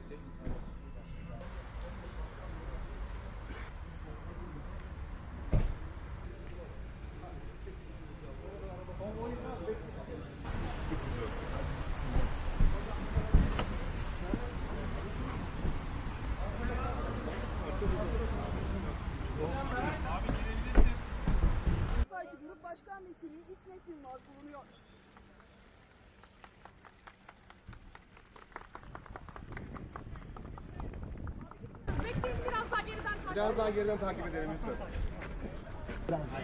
edecek. Parti Grup Başkan Vekili İsmet Yılmaz bulunuyor. Biraz daha geriden takip Biraz daha geriden takip edelim lütfen.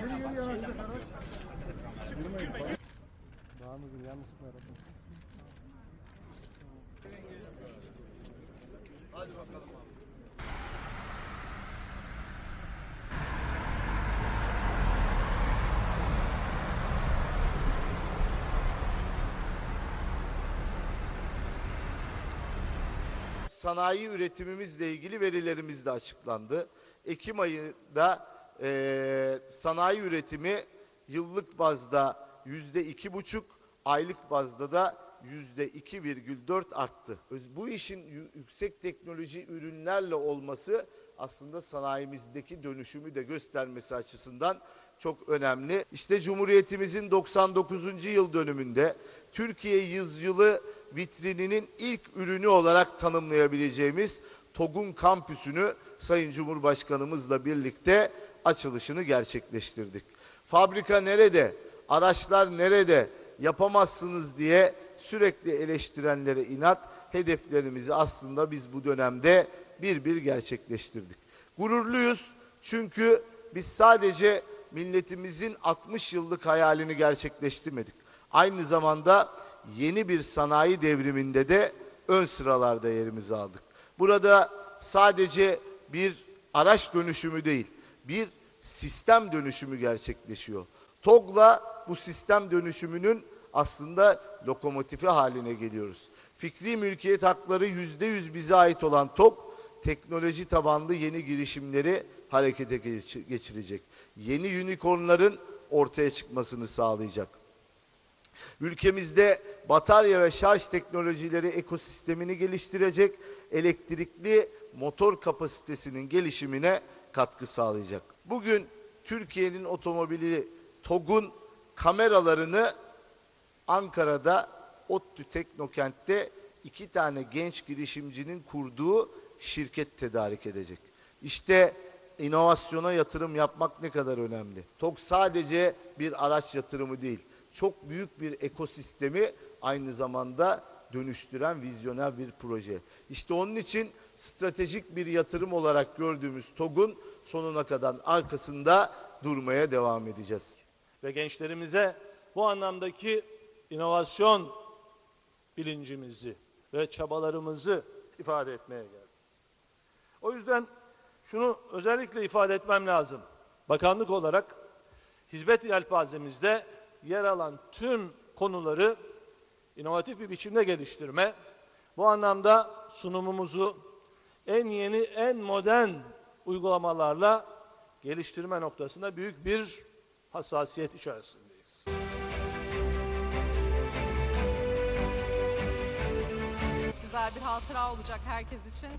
Yürü yürü araç. Yürümeyin. Bağımızın yanlışlıkla araba. Sanayi üretimimizle ilgili verilerimiz de açıklandı. Ekim ayında eee, sanayi üretimi yıllık bazda yüzde iki buçuk, aylık bazda da yüzde 2,4 arttı. Öz- Bu işin yü- yüksek teknoloji ürünlerle olması aslında sanayimizdeki dönüşümü de göstermesi açısından çok önemli. İşte Cumhuriyetimizin 99. yıl dönümünde Türkiye Yüzyılı vitrininin ilk ürünü olarak tanımlayabileceğimiz TOG'un kampüsünü Sayın Cumhurbaşkanımızla birlikte açılışını gerçekleştirdik. Fabrika nerede? Araçlar nerede? Yapamazsınız diye sürekli eleştirenlere inat hedeflerimizi aslında biz bu dönemde bir bir gerçekleştirdik. Gururluyuz çünkü biz sadece milletimizin 60 yıllık hayalini gerçekleştirmedik. Aynı zamanda yeni bir sanayi devriminde de ön sıralarda yerimizi aldık. Burada sadece bir araç dönüşümü değil, bir sistem dönüşümü gerçekleşiyor. TOG'la bu sistem dönüşümünün aslında lokomotifi haline geliyoruz. Fikri mülkiyet hakları yüzde yüz bize ait olan TOG, teknoloji tabanlı yeni girişimleri harekete geç- geçirecek. Yeni unicornların ortaya çıkmasını sağlayacak. Ülkemizde batarya ve şarj teknolojileri ekosistemini geliştirecek, elektrikli motor kapasitesinin gelişimine katkı sağlayacak. Bugün Türkiye'nin otomobili TOG'un kameralarını Ankara'da ODTÜ Teknokent'te iki tane genç girişimcinin kurduğu şirket tedarik edecek. İşte inovasyona yatırım yapmak ne kadar önemli. TOG sadece bir araç yatırımı değil, çok büyük bir ekosistemi aynı zamanda dönüştüren vizyoner bir proje. İşte onun için stratejik bir yatırım olarak gördüğümüz TOG'un sonuna kadar arkasında durmaya devam edeceğiz. ve gençlerimize bu anlamdaki inovasyon bilincimizi ve çabalarımızı ifade etmeye geldik. O yüzden şunu özellikle ifade etmem lazım. Bakanlık olarak hizmet yelpazemizde yer alan tüm konuları inovatif bir biçimde geliştirme, bu anlamda sunumumuzu en yeni, en modern uygulamalarla geliştirme noktasında büyük bir hassasiyet içerisindeyiz. Güzel bir hatıra olacak herkes için.